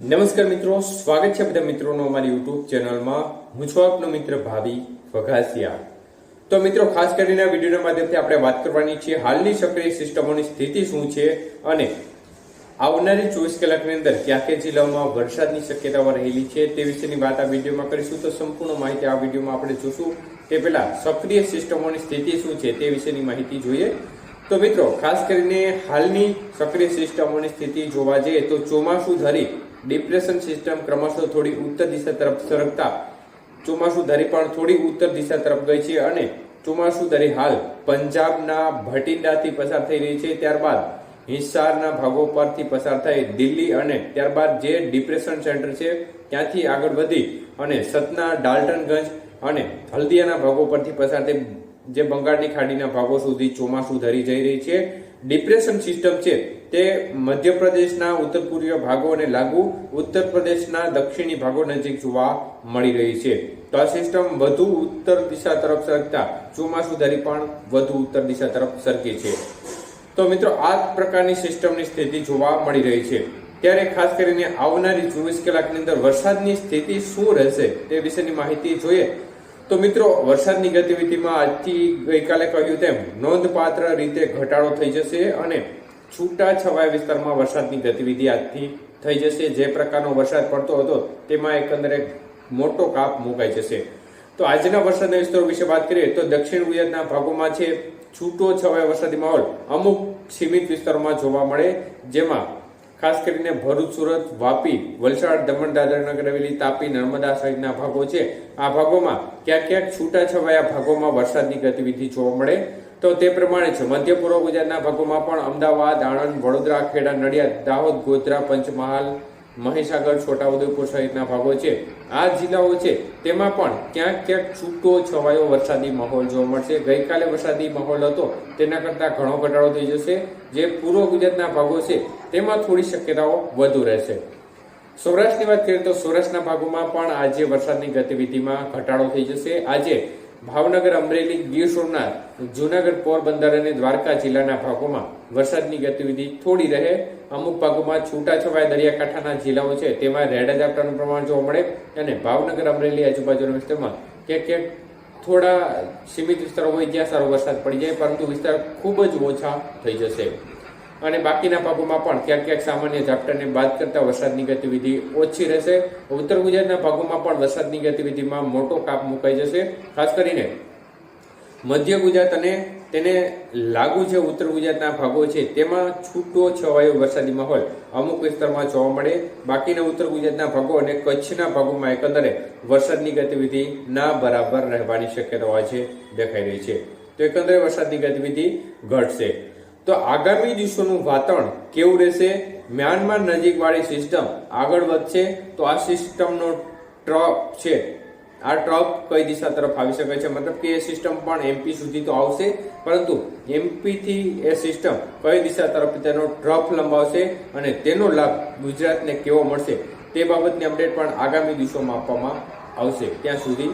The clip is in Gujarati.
નમસ્કાર મિત્રો, સ્વાગત છે બધા મિત્રોનો અમારી યુટ્યુબ ચેનલમાં. હું છું આપનો મિત્ર ભાવી વઘાસિયા તો મિત્રો, ખાસ કરીને આ વિડીયોના માધ્યમથી આપણે વાત કરવાની છે, હાલની સક્રિય સિસ્ટમોની સ્થિતિ શું છે અને આવનારી ચોવીસ કલાકની અંદર ક્યાં ક્યાં જિલ્લાઓમાં વરસાદની શક્યતાઓ રહેલી છે તે વિશેની વાત આ વિડીયોમાં કરીશું. તો સંપૂર્ણ માહિતી આ વિડીયોમાં આપણે જોશું. તે પહેલા, સક્રિય સિસ્ટમોની સ્થિતિ શું છે તે વિશેની માહિતી જોઈએ. તો મિત્રો, ખાસ કરીને હાલની સક્રિય સિસ્ટમોની સ્થિતિ જોવા જઈએ તો ચોમાસું ધરી ડિપ્રેશન સિસ્ટમ ક્રમશઃ થોડી ઉત્તર દિશા તરફ સરકતા, ચોમાસું ધરી પણ થોડી ઉત્તર દિશા તરફ ગઈ છે અને ચોમાસું ધરી હાલ પંજાબના ભટિંડાથી પસાર થઈ રહી છે. ત્યારબાદ હિસારના ભાગો પરથી પસાર થઈ દિલ્હી અને ત્યારબાદ જે ડિપ્રેશન સેન્ટર છે ત્યાંથી આગળ વધી અને સતના, ડાલ્ટનગંજ અને હલ્દિયાના ભાગો પરથી પસાર થઈ જે બંગાળની ખાડીના ભાગો સુધી ચોમાસું ધરી જઈ રહી છે. ડિપ્રેશન સિસ્ટમ છે તે મધ્યપ્રદેશના ઉત્તર પૂર્વીય ભાગો અને લાગુ ઉત્તર પ્રદેશના દક્ષિણી ભાગો નજીક જોવા મળી રહી છે. તો આ સિસ્ટમ વધુ ઉત્તર દિશા તરફ સરકતા ચોમાસું ધરી પણ વધુ ઉત્તર દિશા તરફ સરકે છે. તો મિત્રો, આ પ્રકારની સિસ્ટમની સ્થિતિ જોવા મળી રહી છે. ત્યારે ખાસ કરીને આવનારી ચોવીસ કલાકની અંદર વરસાદની સ્થિતિ શું રહેશે તે વિશેની માહિતી જોઈએ. તો મિત્રો, વરસાદની ગતિવિધિમાં આજથી ગઈકાલે કહ્યું તેમ, નોંધપાત્ર રીતે ઘટાડો થઈ જશે અને છૂટા છવાયા વિસ્તારમાં વરસાદની ગતિવિધિ આજથી થઈ જશે. જે પ્રકારનો વરસાદ પડતો હતો, તેમાં એકંદરે મોટો કાપ મુકાઈ જશે. તો આજના વરસાદના વિસ્તારો વિશે વાત કરીએ, તો દક્ષિણ ગુજરાતના ભાગોમાં છે છૂટો છવાયો વરસાદી માહોલ અમુક સીમિત વિસ્તારોમાં જોવા મળે, જેમાં ખાસ કરીને ભરૂચ, સુરત, વાપી, વલસાડ, દમણ દાદરા નગર હવેલી, તાપી, નર્મદા સહિતના ભાગો છે. આ ભાગોમાં ક્યાંક ક્યાંક છૂટાછવાયા ભાગોમાં વરસાદની ગતિવિધિ જોવા મળે. તો તે પ્રમાણે છે મધ્ય પૂર્વ ગુજરાતના ભાગોમાં પણ અમદાવાદ, આણંદ, વડોદરા, ખેડા, નડિયાદ, દાહોદ, ગોધરા, પંચમહાલ મહીસાગર, છોટાઉદેપુર સહિતના ભાગો છે. આ જિલ્લાઓ છે. તેમાં પણ ક્યાંક ક્યાંક છૂટો છવાયો વરસાદી માહોલ જોવા મળશે. ગઈકાલે વરસાદી માહોલ હતો. તેના કરતાં ઘણો ઘટાડો થઈ જશે. જે પૂર્વ ગુજરાતના ભાગો છે, તેમાં થોડી શક્યતાઓ વધુ રહેશે. સૌરાષ્ટ્રની વાત કરીએ તો સૌરાષ્ટ્રના ભાગોમાં પણ આજે વરસાદની ગતિવિધિમાં ઘટાડો થઈ જશે. આજે ભાવનગર અમરેલી ગીર સોમનાથ જુનાગઢ પોરબંદર અને દ્વારકા જિલ્લાના ભાગોમાં વરસાદની ગતિવિધિ થોડી રહે. અમુક ભાગોમાં છૂટાછવાયા દરિયાકાંઠાના જિલ્લાઓ છે, તેમાં રેડ એલર્ટનું પ્રમાણ જોવા મળે અને ભાવનગર અમરેલી આજુબાજુના વિસ્તારમાં ક્યાંક ક્યાંક થોડા સીમિત વિસ્તારો હોય જ્યાં સારો વરસાદ પડી જાય, પરંતુ વિસ્તાર ખૂબ જ ઓછા થઈ જશે. અને બાકીના ભાગોમાં પણ ક્યાંક ક્યાંક સામાન્ય ઝાપટાને બાદ કરતા વરસાદની ગતિવિધિ ઓછી રહેશે. ઉત્તર ગુજરાતના ભાગોમાં પણ વરસાદની ગતિવિધિમાં મોટો કાપ મુકાઈ જશે. ખાસ કરીને મધ્ય ગુજરાત અને તેને લાગુ છે ઉત્તર ગુજરાતના ભાગો છે, તેમાં છૂટો છવાયો વરસાદી માહોલ અમુક વિસ્તારમાં જોવા મળે. બાકીના ઉત્તર ગુજરાતના ભાગો અને કચ્છના ભાગોમાં એકંદરે વરસાદની ગતિવિધિ ના બરાબર રહેવાની શક્યતાઓ આજે દેખાઈ રહી છે. તો એકંદરે વરસાદની ગતિવિધિ ઘટશે. તો આગામી દિવસોનું વાતાવરણ કેવું રહેશે? મ્યાનમાર નજીકવાળી સિસ્ટમ આગળ વધશે તો આ સિસ્ટમનો ટ્રપ છે. આ ટ્રપ કઈ દિશા તરફ આવી શકે છે? મતલબ કે એ સિસ્ટમ પણ એમપી સુધી તો આવશે, પરંતુ એમપીથી એ સિસ્ટમ કઈ દિશા તરફ તેનો ટ્રફ લંબાવશે અને તેનો લાભ ગુજરાતને કેવો મળશે તે બાબતની અપડેટ પણ આગામી દિવસોમાં આપવામાં આવશે. ત્યાં સુધી